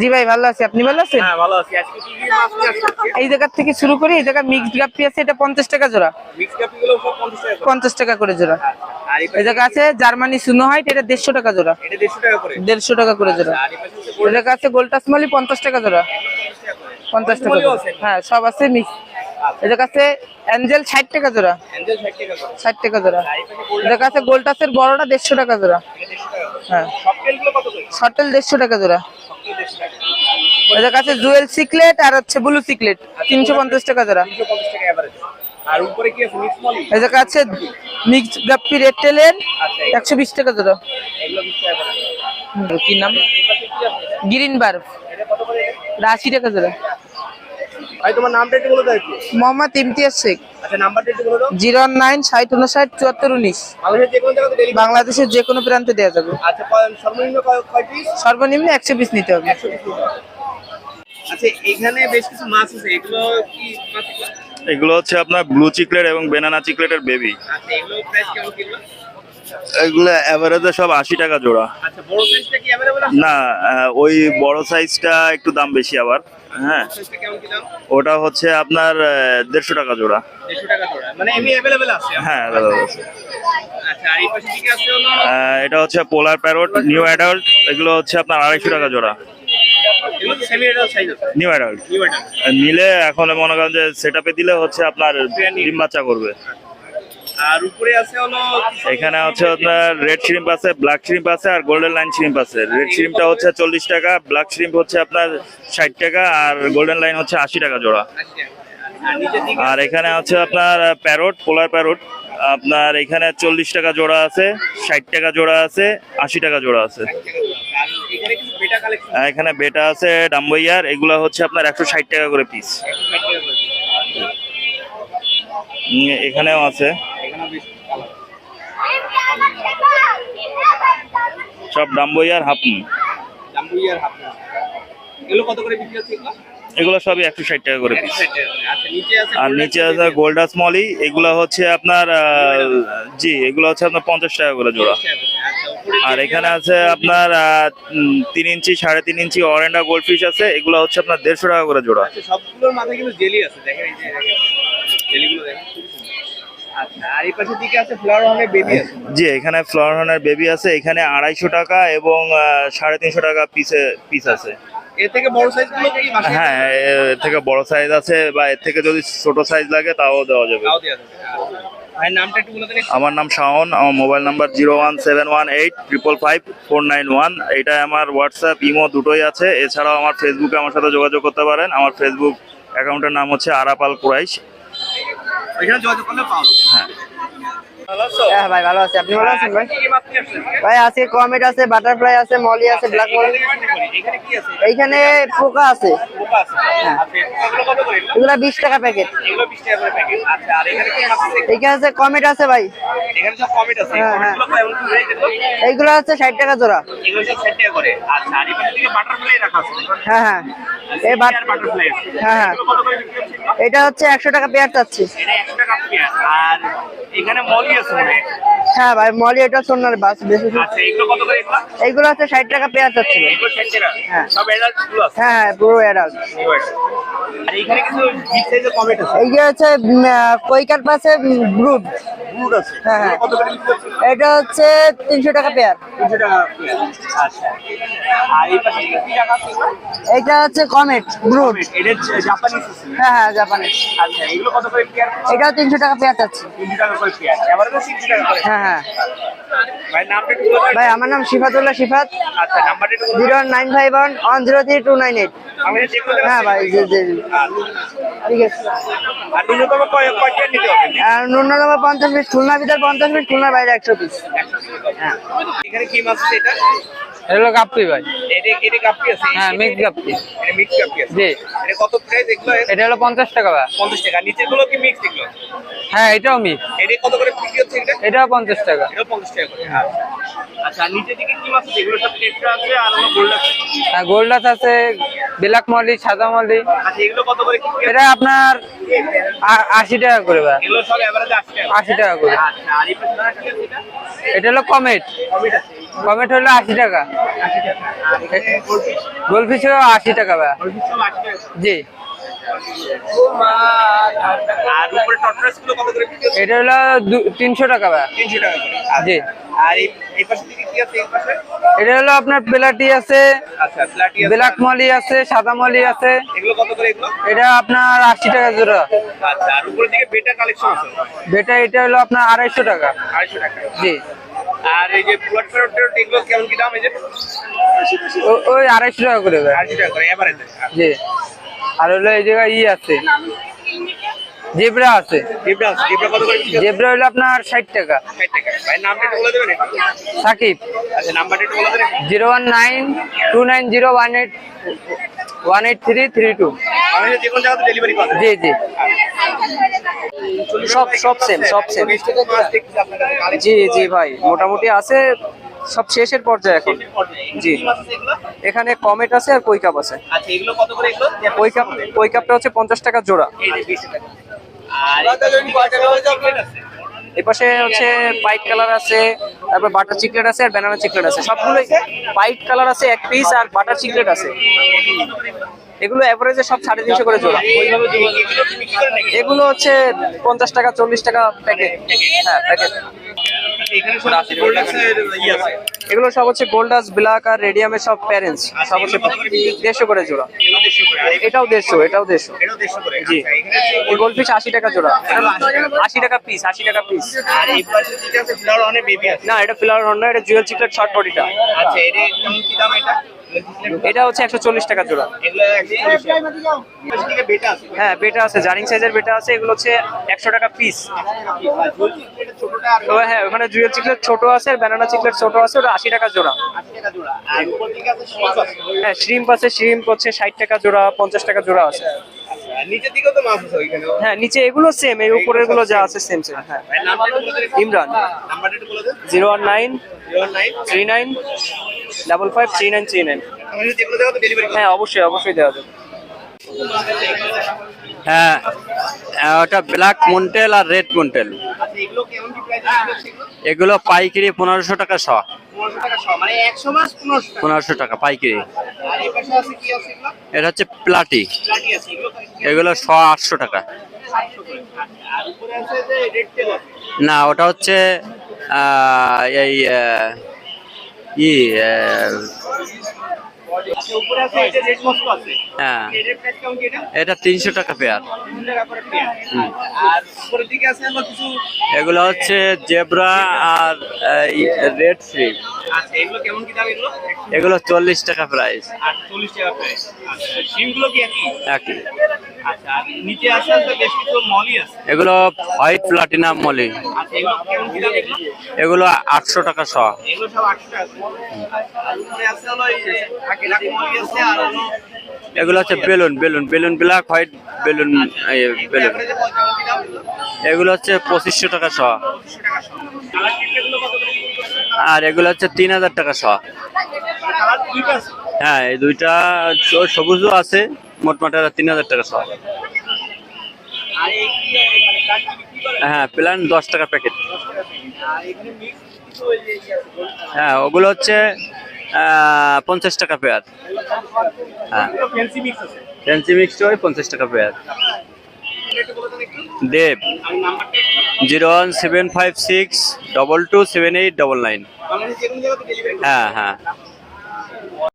জি ভাই ভালো আছি। আপনি ভালো আছেন? হ্যাঁ এই জায়গা থেকে শুরু করি। এই জায়গা মিক্সড গাপ্পি আছে এটা পঞ্চাশ টাকা জোড়া। মিক্স কাপি গুলো সব 50 টাকা করে। পঞ্চাশ টাকা করে জোড়া। এই এই জায়গা আছে জার্মানি সুনো হাইট এটা দেড়শো টাকা জোড়া। এটা 150 টাকা করে। দেড়শো টাকা করে জোড়া। আর এই জায়গা আছে গোল্টাস মালি পঞ্চাশ টাকা জোড়া। 50 টাকা করে। পঞ্চাশ টাকা? হ্যাঁ সব আছে মিক্স জায়গা আছে অ্যাঞ্জেল ষাট টাকা জোড়া। অ্যাঞ্জেল 60 টাকা করে। ষাট টাকা জোড়া। গোল্টাসের বড়টা দেড়শো টাকা জোড়া। এটা 150 টাকা করে। হ্যাঁ। শর্টেল দেড়শো টাকা জোড়া সব তেল 150 টাকা জায়গা আছে জুয়েল সিকলেট আর হচ্ছে ব্লু সিকলেট তিনশো পঞ্চাশ টাকা 350 আর উপরে কি আছে? মিক্স মলি গাপ্পি রেড টেলের আচ্ছা টাকা জোড়া। এগুলো 20 টাকা করে। হুম, কি নাম? গ্রিন এটা টাকা জোড়া। ভাই তোমার নামটা একটু বলে দাও মোহাম্মদ ইমতিয়াজ শেখ। আচ্ছা নাম্বারটা একটু বলে দাও। জিরো নাইন ষাট উনষাট চুয়াত্তর উনিশ। বাংলাদেশের যে কোনো প্রান্তে দেওয়া যাবে। আচ্ছা সর্বনিম্ন কয় কয় পিস সর্বনিম্ন একশো পিস নিতে হবে। আচ্ছা এখানে বেশ কিছু মাছ আছে এগুলো কি এগুলো? এগুলো হচ্ছে আপনার ব্লু চিকলেট এবং বেনানা চিকলেটের বেবি আচ্ছা এগুলো প্রাইস কেমন কিলো? এগুলো অ্যাভারেজে সব আশি টাকা জোড়া। আচ্ছা না ওই বড় সাইজটা একটু দাম বেশি আবার হ্যাঁ। ওটা হচ্ছে আপনার দেড়শো টাকা জোড়া। 150 টাকা জোড়া। মানে হ্যাঁ। আচ্ছা এটা হচ্ছে পোলার প্যারোট নিউ অ্যাডাল্ট এগুলো হচ্ছে আপনার আড়াইশো টাকা জোড়া এগুলো সেমি এডাল্ট সাইজ আছে নিউ অ্যাডাল্ট নিলে এখন মনে করেন যে সেট দিলে হচ্ছে আপনার ডিম বাচ্চা করবে। আর উপরে আছে হলো এখানে হচ্ছে আপনার রেড শ্রিম্প আছে ব্ল্যাক শ্রিম্প আছে আর গোল্ডেন লাইন শ্রিম্প আছে। রেড শ্রিম্পটা হচ্ছে চল্লিশ টাকা ব্ল্যাক শ্রিম্প হচ্ছে আপনার ষাট টাকা আর গোল্ডেন লাইন হচ্ছে আশি টাকা জোড়া। আর এখানে হচ্ছে আপনার প্যারোট পোলার প্যারোট আপনার এখানে চল্লিশ টাকা জোড়া আছে ষাট টাকা জোড়া আছে আশি টাকা জোড়া আছে। এখানে বেটা আর আছে ডাম্বইয়ার এগুলো হচ্ছে আপনার একশো ষাট টাকা করে পিস এখানেও আছে। সব ডাম্বইয়ার হাফ এগুলো সবই একশো ষাট টাকা করে পিস আচ্ছা নিচে আছে আর নিচে আছে গোল্ডাস মলি এগুলো হচ্ছে আপনার জি এগুলো হচ্ছে আপনার পঞ্চাশ টাকা করে জোড়া। আর এখানে আছে আপনার তিন ইঞ্চি সাড়ে তিন ইঞ্চি অরেন্ডা গোল্ড ফিশ আছে। এগুলো হচ্ছে আপনার দেড়শো টাকা করে জোড়া। আচ্ছা সবগুলোর মাথায় কিন্তু জেলি আছে দেখেন এই যে জেলিগুলো দেখেন। খুবই সুন্দর। আচ্ছা জি এখানে ফ্লাওয়ার হর্নের বেবি আছে। এখানে আড়াইশো টাকা এবং সাড়ে তিনশো টাকা পিসে পিস আছে। এর থেকে বড় সাইজগুলো কি বাসায় হ্যাঁ এর থেকে বড় সাইজ আছে বা এর থেকে যদি ছোট সাইজ লাগে তাও দেওয়া যাবে। আমার নাম শাওন আমার mobile number zero one seven one eight triple five four nine one. এটা আমার হোয়াটসঅ্যাপ ইমো দুটোই আছে। এছাড়াও আমার ফেসবুকে আমার সাথে যোগাযোগ করতে পারেন। আমার ফেসবুক অ্যাকাউন্টের নাম হচ্ছে আরাপাল কুরাইশ। হ্যাঁ। হ্যাঁ ভাই ভালো আছি। আপনি ভালো আছেন ভাই? ভাই আছে কমেট আছে বাটারফ্লাই আছে মলি আছে ব্ল্যাক মলি। এইখানে পোকা আছে। পোকা আচ্ছা এগুলো বিশ টাকা প্যাকেট এগুলো 20 টাকা করে প্যাকেট আচ্ছা এখানে আছে? কমেট আছে ভাই। হ্যাঁ, হ্যাঁ। এইগুলো আছে ষাট টাকা জোড়া। এগুলো সব 60 টাকা করে। আচ্ছা হ্যাঁ হ্যাঁ। হ্যাঁ, হ্যাঁ। এটা হচ্ছে একশো টাকা পেয়ার চাচ্ছি। এটা 100 টাকা পেয়ার আর এখানে মলি আছে মনে হয়। হ্যাঁ ভাই মলি এটা সোনার বাস বেশি আচ্ছা এগুলো কত করে এগুলো? এইগুলো আছে ষাট টাকা পেয়ার ভাই। এগুলো 60 টাকা? হ্যাঁ। সব অ্যাডাল্টগুলো আছে? হ্যাঁ হ্যাঁ পুরো অ্যাডাল্ট আর এখানে কিছু বিগ সাইজের কমেট আছে? এই যে হচ্ছে কৈকার পাশে ব্রুড ব্রুড আছে। হ্যাঁ, হ্যাঁ। কত করে এটা হচ্ছে তিনশো টাকা পেয়ার 300 টাকা আচ্ছা। আর এই পাশে কি টাকা আছে? এটা হচ্ছে কমেট ব্রুড এটা জাপানিজ আছে। হ্যাঁ হ্যাঁ জাপানিজ আচ্ছা এগুলো কত করে পেয়ার এটাও তিনশো টাকা পেয়ার চাচ্ছি তিনশো টাকা করে পেয়ার এবারে টাকা করে। হ্যাঁ। হ্যাঁ। ভাই আমার নাম শিফাতুল্লাহ শিফাত। আচ্ছা নাম্বারটা zero nine five one one zero three two nine eight হ্যাঁ ভাই জি জি। জি। ঠিক আছে। ন্যূনতম কয় কয় পেয়ার নিতে হবে? আর ন্যূনতম পঞ্চাশ পিস খুলনার ভিতর পঞ্চাশ পিস খুলনার বাইরে একশো পিস। হ্যাঁ। এখানে কি মাছ আছে এটা? এগুলো কাপ্পি ভাই। এটা এটা কাপ্পি আছে? হ্যাঁ মিক্স কাপ্পি এটা মিক্স কাপ্পি আছে। জি। এটা কত প্রাইস এটা হলো পঞ্চাশ টাকা ভাই। পঞ্চাশ টাকা। নিচেরগুলো কি মিক্স হ্যাঁ এটাও মিক্স এটা কত করে বিক্রি হচ্ছে এটা? এটাও পঞ্চাশ টাকা। এটা পঞ্চাশ টাকা করে আচ্ছা আচ্ছা আর দিকে কি মাছ আছে? এগুলো সব টেট্রা আছে আর হলো গোল্ড হ্যাঁ গোল্ডাস আছে ব্ল্যাক মলি সাদা মলি আচ্ছা এগুলো কত করে এটা আপনার আ- আশি টাকা করে ভাই। এগুলো সব এভারেজে টাকা করে। আচ্ছা আর এই পাশে এটা? এটা হলো কমেট। কমিট আছে। কমেট হলো আশি টাকা। আশি টাকা। আর গোলফিশ টাকা ভাই। গোলফিশ টাকা জি। আর উপরে টটরাসগুলো কত করে এটা হলো দু- তিনশো টাকা ভাই। তিনশো টাকা জি। আর এই পাশে কি আছে এই পাশে? এটা হলো আপনার প্লাটি আছে আচ্ছা প্লাটি আছে। ব্ল্যাক মলি আছে সাদা মলি আছে। এগুলো কত করে এগুলো? এটা আপনার আশি টাকা জোড়া। আচ্ছা আর উপরের দিকে বেটা কালেকশন আছে। বেটা এটা হলো আপনার আড়াইশো টাকা। আড়াইশো টাকা। জি। আর এই যে প্লট ফেরত টেরট এগুলো কেমন কি দাম এই যে? ওই আড়াইশো টাকা করে ভাই। আড়াইশো টাকা করে এভারেজে। জি। আর হলো এই জায়গায় ই আছে। জেব্রা আছে। জিবরা হলো আপনার ষাট টাকা? সাকিব। আচ্ছা zero one nine two nine zero one eight one eight three three two. পাবেন। জি জি। সব সব সেম সব সেম জি জি ভাই মোটামুটি আছে। সব শেষের পর্যায়ে এখন। জি। এখানে কমেট আছে আর কৈকাপ আছে। আচ্ছা এগুলো কত করে এগুলো? কৈকাপ কৈকাপটা হচ্ছে পঞ্চাশ টাকা জোড়া। এই যে 20 টাকা। আর এই পাশে দিকে চকলেট আছে এপাশে হচ্ছে পাইট কালার আছে তারপর বাটার চিকলেট আছে আর ব্যানানা চিকলেট আছে। সবগুলোই পাইট কালার আছে এক পিস আর বাটার চিকলেট আছে। এগুলো অ্যাভারেজে সব সাড়ে তিনশো করে জোড়া। এগুলো হচ্ছে পঞ্চাশ টাকা চল্লিশ টাকা প্যাকেট। হ্যাঁ প্যাকেট। এগুলো সব হচ্ছে গোল্ডাস ব্ল্যাক আর রেডিয়ামের সব প্যারেন্টস সব হচ্ছে দেড়শো করে জোড়া। এগুলো 150 করে আর এই- এটাও দেড়শো এটাও দেড়শো। এটাও 150 করে জি। আচ্ছা এই গোল্ডফিশ আশি টাকা জোড়া। এগুলো 80 টাকা। আশি টাকা পিস আশি টাকা পিস ফ্লাওয়ার না এটা ফিলার অন্য এটা জুয়েল চিকলেট শর্ট বডিটা আচ্ছা এটা? এটা হচ্ছে একশো চল্লিশ টাকা জোড়া। এগুলো 140 টাকা পাশে দিকে বেটা আছে হ্যাঁ বেটা আছে জারিং সাইজের বেটা আছে এগুলো হচ্ছে একশো টাকা পিস হ্যাঁ ওখানে জুয়েল চিকলেট ছোট আছে আর ব্যানানা চিকলেট ছোট আছে ওটা আশি টাকা জোড়া। 80 টাকা জোড়া আর উপর দিকে আছে শর্ট আছে হ্যাঁ শ্রিম্প আছে শ্রিম্প হচ্ছে ষাট টাকা জোড়া পঞ্চাশ টাকা জোড়া আছে। নিচের দিকেও তো মাছ আছে ওইখানে হ্যাঁ নিচে এগুলো সেম এই উপরেরগুলো যা আছে সেম সেম হ্যাঁ। ইমরান নাম্বারটা একটু বলে দেন। Zero one nine 09 three nine double five three nine three nine হ্যাঁ অবশ্যই অবশ্যই দেওয়া যাবে। হ্যাঁ ওটা ব্ল্যাক মন্টেল আর রেড মন্টেল আচ্ছা এগুলো প্রাইস এগুলো পাইকারি পনেরোশো টাকা শ। 1500 টাকা মানে 100 মাস 1500 টাকা। পনেরোশো টাকা পাইকারি। এটা হচ্ছে প্লাটি এগুলো শ আটশো টাকা। 700 করে। আচ্ছা, না ওটা হচ্ছে এই ই আচ্ছা হ্যাঁ। এটা? তিনশো টাকা পেয়ার। 300 টাকা করে পেয়ার। আর উপরের দিকে আছে হলো কিছু? এগুলো হচ্ছে জেব্রা আর রেড আচ্ছা এগুলো দাম এগুলো? চল্লিশ টাকা প্রাইস আর 40 টাকা প্রাইস আচ্ছা একই। আচ্ছা এগুলো হোয়াইট প্লাটিনাম মলি। আচ্ছা এগুলো আটশো টাকা শ। এগুলো সব 800 টাকা। আর উপরে আছে হলো এই যে ব্ল্যাক মলি আছে আর হলো এগুলো হচ্ছে balloon balloon balloon black white balloon balloon. এগুলো হচ্ছে পঁচিশশো টাকা শ। 200 টাকা সহ কালার কিটগুলো কত করে বিক্রি করছেন? আর এগুলো হচ্ছে তিন হাজার টাকা শ। হ্যাঁ এই দুইটা সবুজও আছে। মোটমাট তিন হাজার টাকা করে হ্যাঁ প্ল্যান দশ টাকা প্যাকেট হ্যাঁ ওগুলো হচ্ছে পঞ্চাশ টাকা পেয়ার হ্যাঁ। ফ্যান্সি মিক্স হয় পঞ্চাশ টাকা পেয়ার এটা দেব, zero one seven five six double two seven eight double nine হ্যাঁ হ্যাঁ।